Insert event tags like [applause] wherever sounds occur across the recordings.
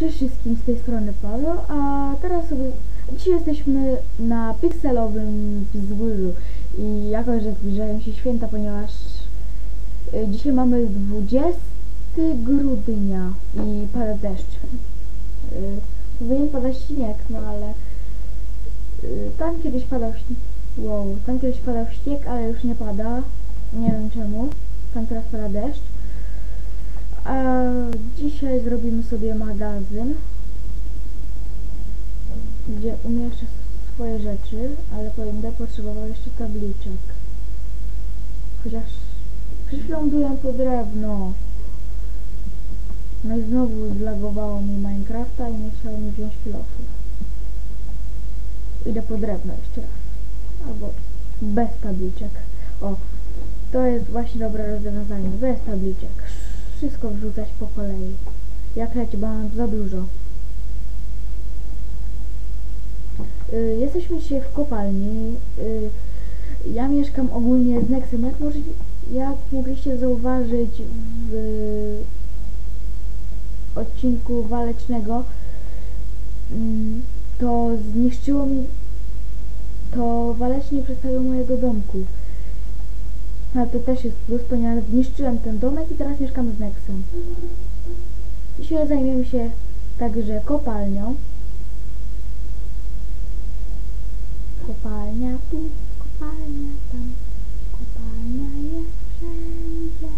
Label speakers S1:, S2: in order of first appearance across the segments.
S1: Cześć wszystkim z tej strony Paweł, a teraz sobie... Dzisiaj jesteśmy na pikselowym wzgórzu i jako, że zbliżają się święta, ponieważ y, dzisiaj mamy 20 grudnia i pada deszcz. Y, Powinien padać śnieg, no ale y, tam kiedyś padał śnieg. Wow, tam kiedyś padał śnieg, ale już nie pada. Nie wiem czemu. Tam teraz pada deszcz. A dzisiaj zrobimy sobie magazyn, gdzie umieszczę swoje rzeczy, ale będę potrzebował jeszcze tabliczek. Chociaż przed chwilą byłem po drewno. No i znowu zlagowało mi Minecrafta i nie chciało mi wziąć kilofów. Idę po drewno jeszcze raz. Albo bez tabliczek. O, to jest właśnie dobre rozwiązanie. Bez tabliczek. Wszystko wrzucać po kolei. Jak leci, bo mam za dużo. Y, jesteśmy dzisiaj w kopalni. Y, ja mieszkam ogólnie z Nexem. Jak, może, jak mogliście zauważyć w odcinku walecznego, mm, to zniszczyło mi to walecznie przedstawiło mojego domku. Ale to też jest plus, ponieważ zniszczyłem ten domek i teraz mieszkam z Nexem. Dzisiaj zajmiemy się także kopalnią. Kopalnia tu, kopalnia tam, kopalnia jest wszędzie.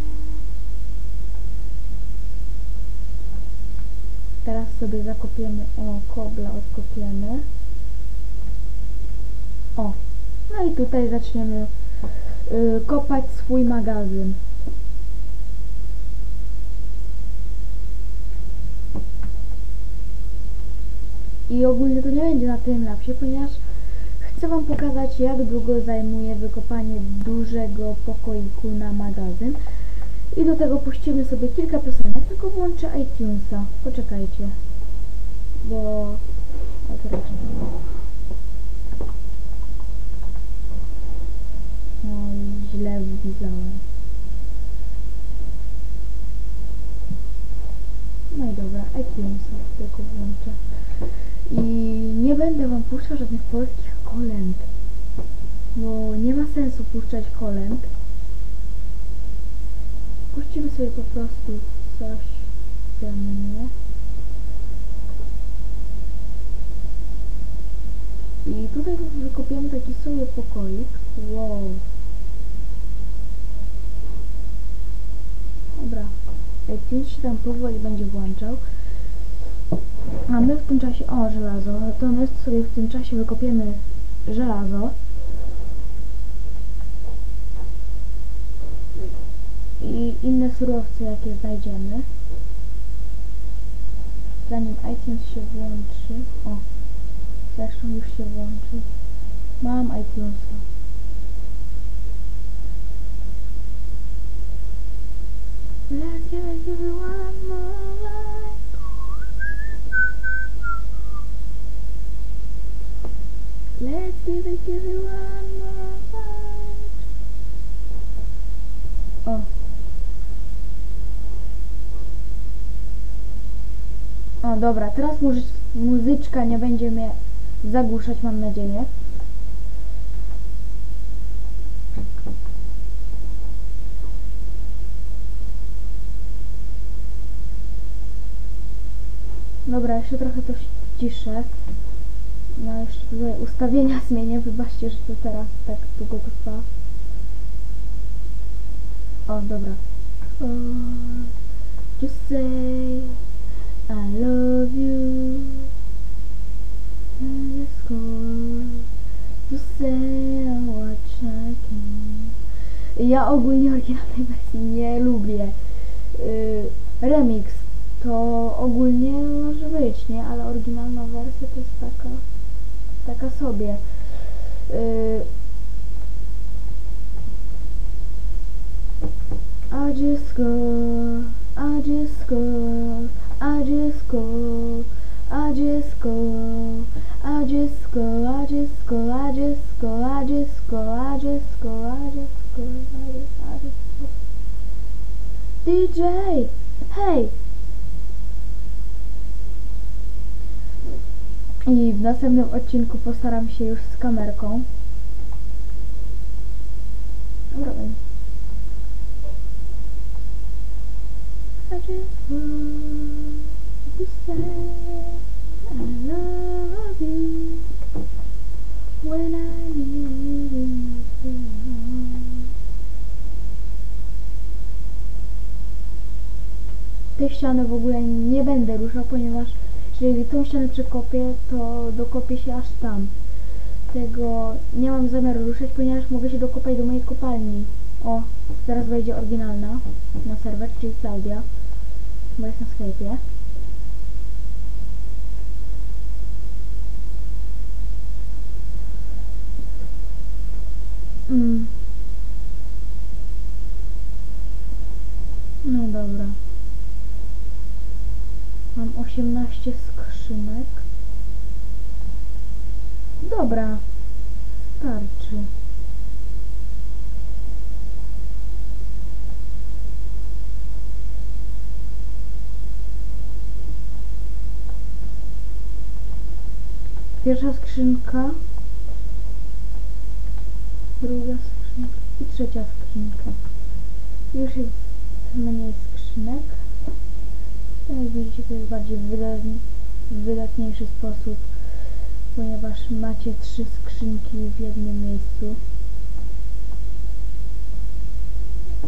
S1: Teraz sobie zakopiemy, o, kobla odkopiemy. O, no i tutaj zaczniemy kopać swój magazyn. I ogólnie to nie będzie na tym lapsie, ponieważ chcę wam pokazać jak długo zajmuje wykopanie dużego pokoiku na magazyn. I do tego puścimy sobie kilka piosenek, tylko włączę iTunesa. Poczekajcie. Bo teraz... Oj, źle wpisałem. No i dobra, iTunesa tylko włączę. I nie będę wam puszczał żadnych polskich kolęd. Bo nie ma sensu puszczać kolęd. Puścimy sobie po prostu coś ze mnie. I tutaj wykopiemy taki sobie pokoik. Wow. Dobra. iTunes się tam powoli będzie włączał. A my w tym czasie... O, żelazo. To my sobie w tym czasie wykopiemy żelazo. I inne surowce, jakie znajdziemy. Zanim iTunes się włączy... O, zresztą już się włączył. Mam iTunesa. Let's give one more. Let's give it, give it one more. O. O, dobra, teraz muzy muzyczka nie będzie mnie zagłuszać, mam nadzieję. Dobra, jeszcze trochę to ściszę. No jeszcze tutaj ustawienia [laughs] zmienię, wybaczcie, że to teraz tak długo trwa. O, dobra. Oh, just say I love you. And just call to say what I can. Ja ogólnie oryginalnej wersji nie lubię. Yy, remix to ogólnie może być, nie? Ale oryginalna wersja to jest taka, taka sobie. Yy, I just go, I just go, I just go, I just go, I just go, I just go, I just go, I just go, I just go, I just go, I just, I just go. DJ, hey, I w następnym odcinku postaram się już z kamerką. Dobra. Tej ściany w ogóle nie będę ruszał, ponieważ jeżeli tą ścianę przekopię, to dokopię się aż tam. Tego nie mam zamiaru ruszać, ponieważ mogę się dokopać do mojej kopalni. O, zaraz wejdzie oryginalna na serwer, czyli Klaudia, bo jest na Skype'ie. Mm. No dobra. 18 skrzynek. Dobra. Starczy. Pierwsza skrzynka. Druga skrzynka. I trzecia skrzynka. Już jest mniej skrzynek. Jak widzicie, to jest bardziej wydatni, wydatniejszy sposób, ponieważ macie trzy skrzynki w jednym miejscu.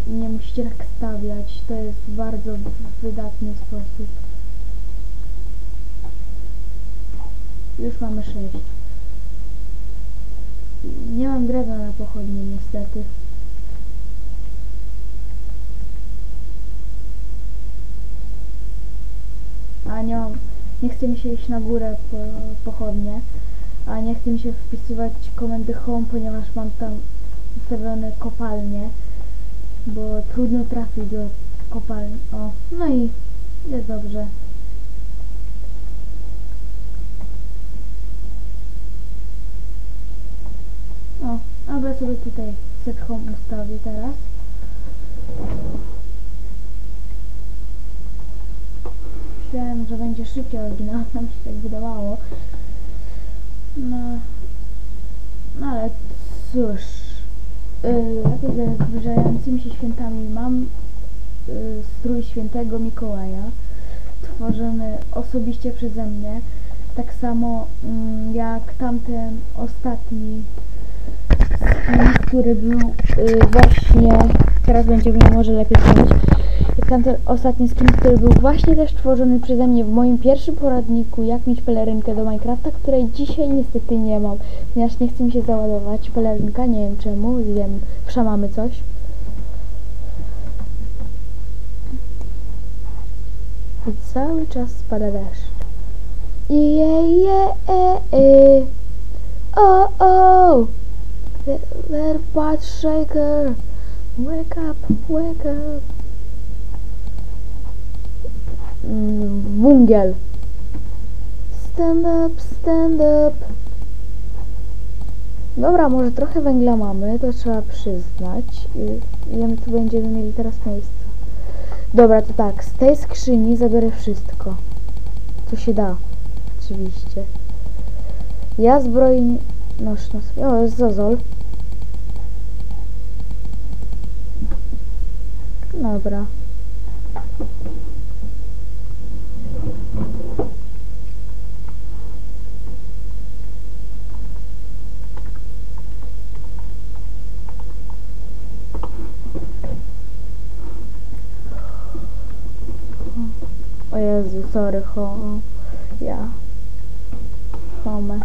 S1: Nie musicie tak stawiać, to jest bardzo wydatny sposób. Już mamy sześć. Nie mam drewna na pochodnie niestety. A nie chce mi się iść na górę po pochodnie, a nie chce mi się wpisywać komendy home, ponieważ mam tam ustawione kopalnie, bo trudno trafić do kopalni. O, no i jest dobrze. O, dobra sobie tutaj set home ustawię teraz. Myślałem, że będzie szybciej oryginał, nam się tak wydawało. No, no ale cóż, yy, ze zbliżającymi się świętami mam yy, strój świętego Mikołaja, tworzony osobiście przeze mnie, tak samo yy, jak tamten ostatni który był yy, właśnie, teraz będziemy może lepiej powiedzieć, tamten ostatni skin, który był właśnie też tworzony przeze mnie w moim pierwszym poradniku, jak mieć pelerynkę do Minecrafta, której dzisiaj niestety nie mam, ponieważ nie chce mi się załadować pelerynka, nie wiem czemu, wiem, wszamamy coś. I cały czas spada deszcz. Je, je, e, e. O, o! Shaker, wake up, wake up. Wungiel. Stand up, stand up. Dobra, może trochę węgla mamy, to trzeba przyznać. I ile my tu będziemy mieli teraz miejsca. Dobra, to tak, z tej skrzyni zabiorę wszystko. Co się da. Oczywiście. Ja zbroi... Noż, no, o, jest zozol. Dobra. O Jezu, sorry, ho, ja. Home.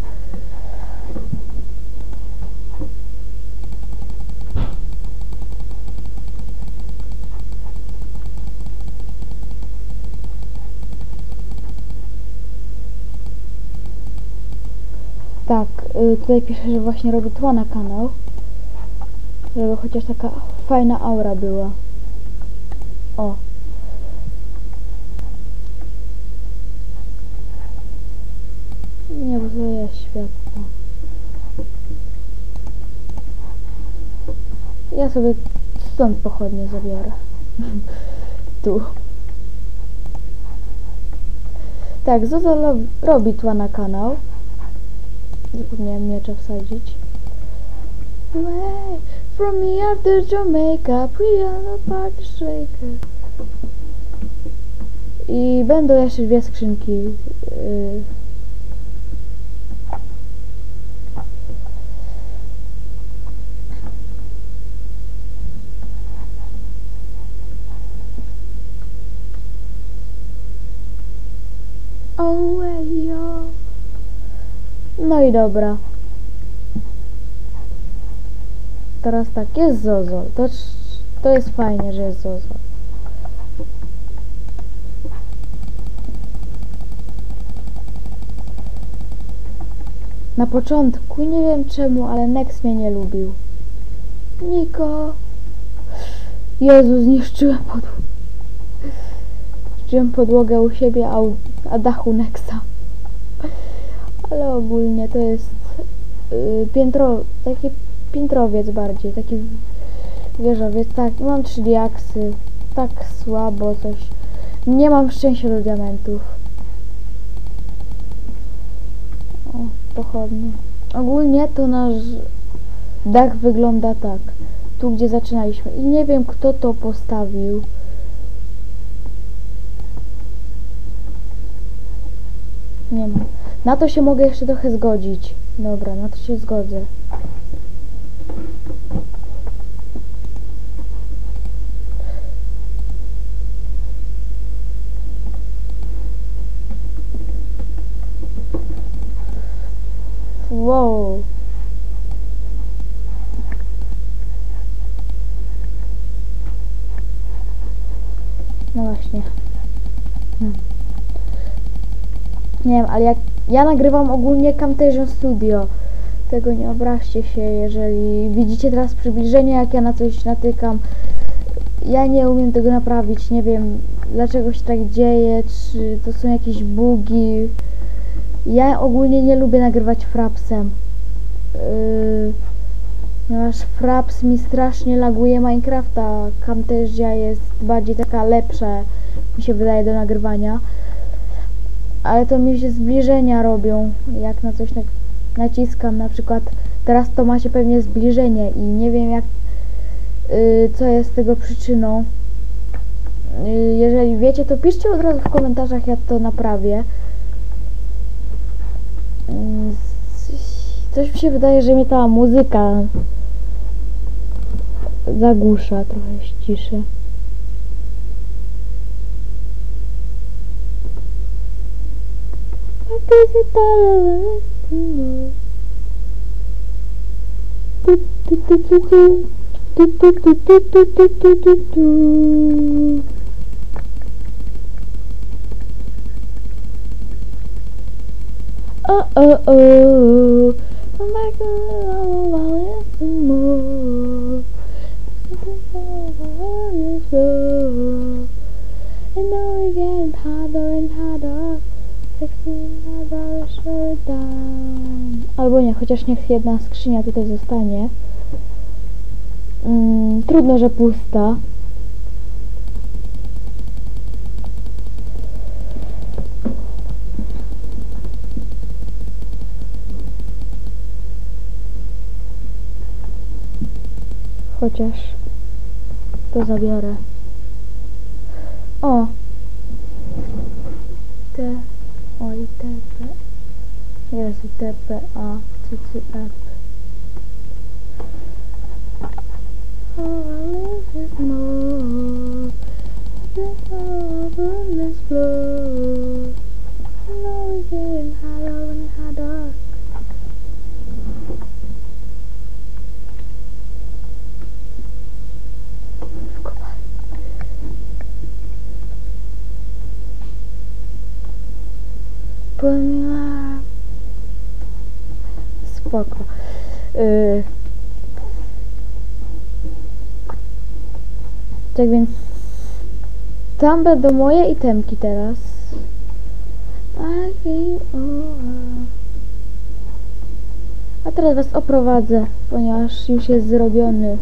S1: Tak, y, tutaj pisze, że właśnie robi tło na kanał. Żeby chociaż taka fajna aura była. O. Światło. Ja sobie stąd pochodnie zabiorę. [laughs] tu. Tak, Zozo robi tła na kanał. Zapomniałem miecza wsadzić. Away from me after Jamaica, the party shaker. I będą jeszcze dwie skrzynki. Yy. No i dobra. Teraz tak, jest Zozo. To, to jest fajnie, że jest Zozo. Na początku, nie wiem czemu, ale Nex mnie nie lubił. Niko. Jezu, zniszczyłem podłogę. Zniszczyłem podłogę u siebie, a, u, a dachu Nexa. Ale ogólnie to jest yy, piętro, taki piętrowiec bardziej, taki wieżowiec. Tak, mam trzy diaksy. Tak słabo coś. Nie mam szczęścia do diamentów. O, pochodnie. Ogólnie to nasz dach wygląda tak. Tu, gdzie zaczynaliśmy. I nie wiem, kto to postawił. Nie ma. Na to się mogę jeszcze trochę zgodzić. Dobra, na to się zgodzę. Wow. No właśnie. Nie wiem, ale jak ja nagrywam ogólnie Camtasia Studio. Tego nie obraźcie się, jeżeli widzicie teraz przybliżenie, jak ja na coś natykam. Ja nie umiem tego naprawić, nie wiem dlaczego się tak dzieje, czy to są jakieś bugi. Ja ogólnie nie lubię nagrywać frapsem. Yy, ponieważ fraps mi strasznie laguje Minecrafta. Camtasia jest bardziej taka lepsza, mi się wydaje, do nagrywania. Ale to mi się zbliżenia robią, jak na coś tak naciskam. Na przykład teraz to ma się pewnie zbliżenie i nie wiem jak, yy, co jest tego przyczyną. Yy, jeżeli wiecie, to piszcie od razu w komentarzach, jak to naprawię. Mm, Coś mi się wydaje, że mnie ta muzyka zagłusza, trochę ściszę. There's a dollar and two. Oh oh I'm back in the wallet some more. And now we're getting harder and harder. Down. Albo nie, chociaż niech jedna skrzynia tutaj zostanie. Mm, trudno, że pusta. Chociaż to zabiorę. O! T, oj, TP. To step up, to step up. All I live is more. Love this blood. Tak więc tam będą moje itemki teraz. A teraz was oprowadzę, ponieważ już jest zrobiony.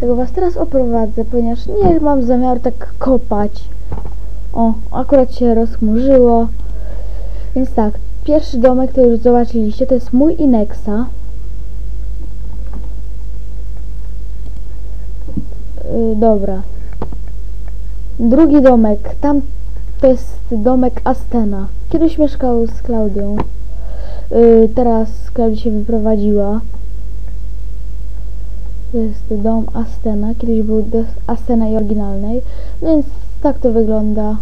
S1: Tego was teraz oprowadzę, ponieważ nie mam zamiaru tak kopać. O, akurat się rozchmurzyło. Więc tak, Pierwszy domek to już zobaczyliście, to jest mój i Yy, dobra. Drugi domek, tam to jest domek Astena. Kiedyś mieszkał z Klaudią. Yy, teraz Klaudia się wyprowadziła. To jest dom Astena. Kiedyś był Astena i oryginalnej. No więc tak to wygląda.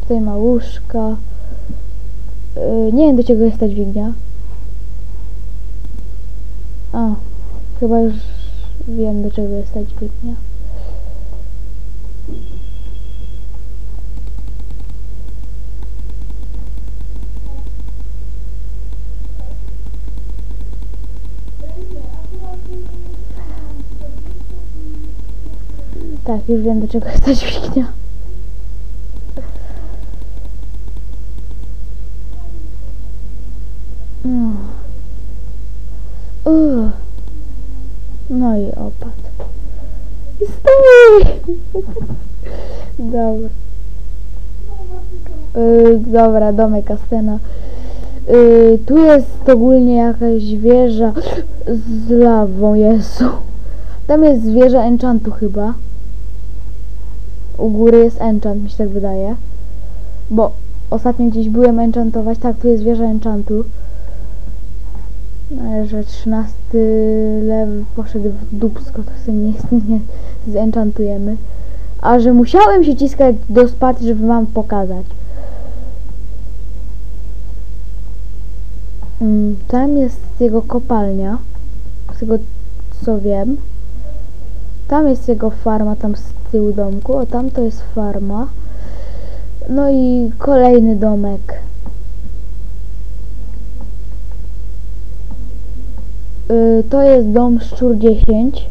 S1: Tutaj ma łóżka. Yy, nie wiem do czego jest ta dźwignia. A, chyba już wiem do czego jest ta dźwignia. Tak, już wiem do czego jest ta dźwignia. No. Uff. No i opadł. Stój! [laughs] Dobra. Yy, dobra, domek Astena. Yy, tu jest ogólnie jakaś wieża z lawą, Jezu. Tam jest wieża enchantu chyba. U góry jest enchant, mi się tak wydaje. Bo ostatnio gdzieś byłem enchantować. Tak, tu jest wieża enchantu. Że 13 level poszedł w dupsko, to sobie nie, nie zenchantujemy. A że musiałem się ciskać do spacji, żeby wam pokazać. Mm, tam jest jego kopalnia. Z tego co wiem. Tam jest jego farma, tam z tyłu domku. O, tam to jest farma. No i kolejny domek. Y, to jest dom Szczur 10.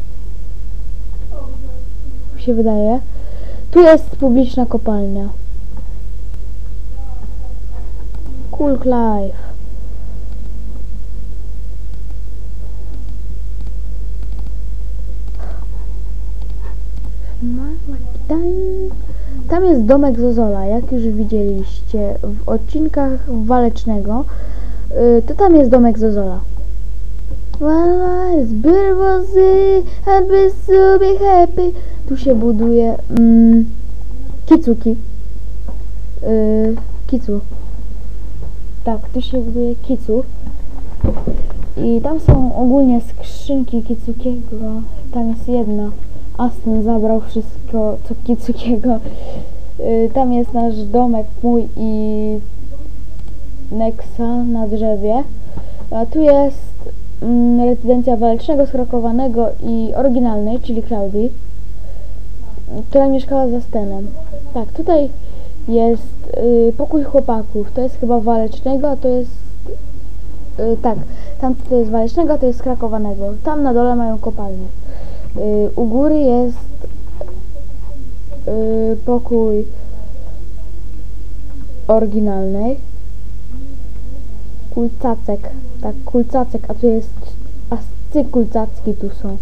S1: Mi się wydaje. Tu jest publiczna kopalnia. Cool Life. Tam jest domek Zozola, jak już widzieliście w odcinkach Walecznego, y, to tam jest domek Zozola. Zbyr wozy, aby sobie happy. Tu się buduje mm, kicuki. Yy, kicu. Tak, tu się buduje kicu. I tam są ogólnie skrzynki kicukiego. Tam jest jedna. Aston zabrał wszystko co kicukiego. Yy, tam jest nasz domek mój i Nexa na drzewie. A tu jest rezydencja walecznego, skrakowanego i oryginalnej, czyli Klaudii, która mieszkała za Stenem. Tak, tutaj jest y, pokój chłopaków. To jest chyba walecznego, a to jest... Y, tak, tam to jest walecznego, a to jest skrakowanego. Tam na dole mają kopalnię. Y, u góry jest y, pokój oryginalnej. Kulcacek. Tak, kulcacek, a tu jest... Ascy kulcacki tu są.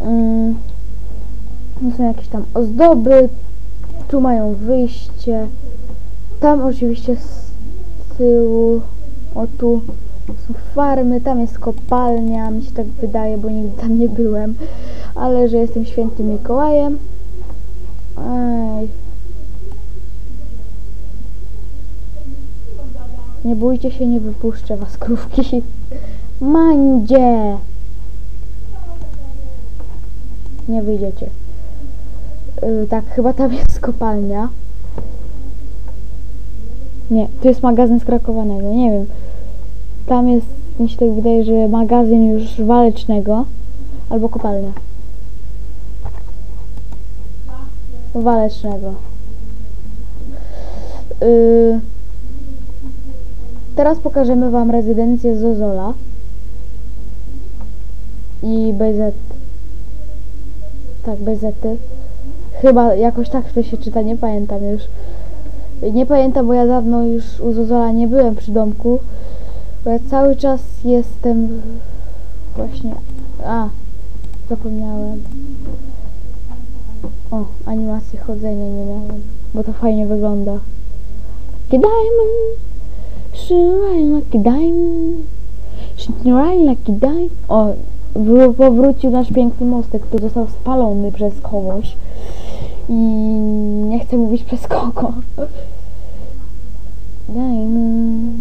S1: Mm, tu są jakieś tam ozdoby. Tu mają wyjście. Tam oczywiście z tyłu... O tu są farmy, tam jest kopalnia, mi się tak wydaje, bo nigdy tam nie byłem. Ale że jestem świętym Mikołajem. Ej. Nie bójcie się, nie wypuszczę was krówki. Mandzie! Nie wyjdziecie. Yy, tak, chyba tam jest kopalnia. Nie, tu jest magazyn skrakowanego, nie wiem. Tam jest, mi się tak wydaje, że magazyn już walecznego. Albo kopalnia. Walecznego. Yy, Teraz pokażemy Wam rezydencję Zozola i BZ. Tak, BZ. Chyba jakoś tak to się czyta, nie pamiętam już. Nie pamiętam, bo ja dawno już u Zozola nie byłem przy domku. Bo ja cały czas jestem właśnie... A, zapomniałem. O, animację chodzenia nie miałem. bo to fajnie wygląda. Lucky diamond, shine lucky diamond, shine lucky diamond. O, wró- powrócił nasz piękny mostek, który został spalony przez kogoś. I nie chcę mówić przez kogo. Diamond.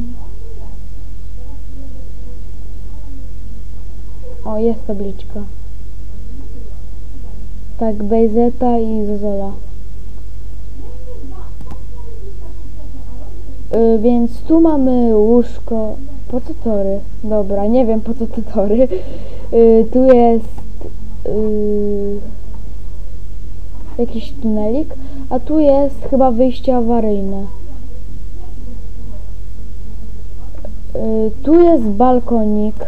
S1: O, jest tabliczka. Tak, Bejzeta i Zozola. Y, więc tu mamy łóżko. Po co tory? Dobra, nie wiem po co te tory. Y, tu jest y, jakiś tunelik, a tu jest chyba wyjście awaryjne. Y, tu jest balkonik.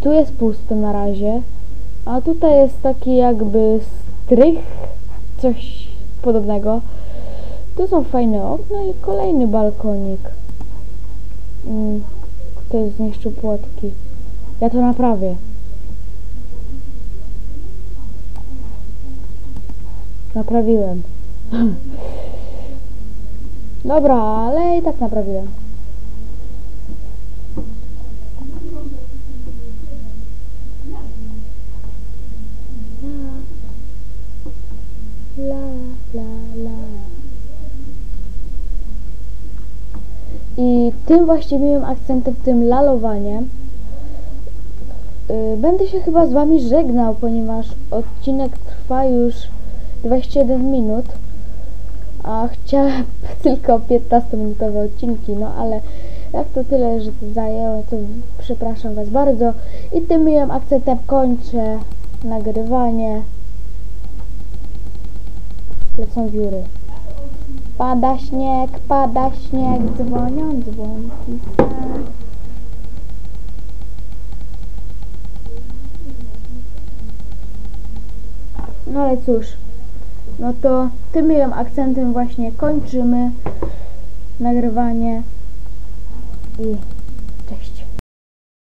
S1: Tu jest pusto na razie. A tutaj jest taki jakby strych, coś podobnego. Tu są fajne okna i kolejny balkonik. Mm, ktoś zniszczył płotki. Ja to naprawię. Naprawiłem. [laughs] Dobra, ale i tak naprawiłem. Tym właśnie miłym akcentem, tym lalowaniem, yy, będę się chyba z Wami żegnał, ponieważ odcinek trwa już 21 minut, a chciałem [laughs] tylko 15-minutowe odcinki, no ale jak to tyle, że to zajęło, to przepraszam Was bardzo. I tym miłym akcentem kończę nagrywanie. Lecą wióry. Pada śnieg, pada śnieg, dzwonią dzwonki. No ale cóż, no to tym miłym akcentem właśnie kończymy nagrywanie i